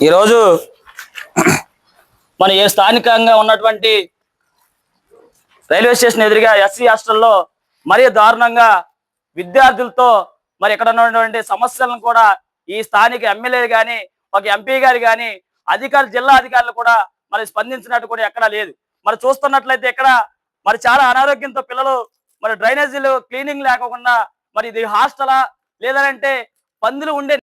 ఈరోజు మన ఏ స్థానికంగా ఉన్నటువంటి రైల్వే స్టేషన్ ఎదురుగా ఎస్సీ హాస్టల్లో మరీ దారుణంగా విద్యార్థులతో మరి ఇక్కడ ఉన్నటువంటి సమస్యలను కూడా ఈ స్థానిక ఎమ్మెల్యేలు కానీ ఒక ఎంపీ గారు కానీ అధికారులు జిల్లా అధికారులు కూడా మరి స్పందించినట్టు కూడా ఎక్కడా లేదు. మరి చూస్తున్నట్లయితే ఇక్కడ మరి చాలా అనారోగ్యంతో పిల్లలు మరి డ్రైనేజీలు క్లీనింగ్ లేకుండా మరి ఇది హాస్టలా లేదంటే పందులు ఉండే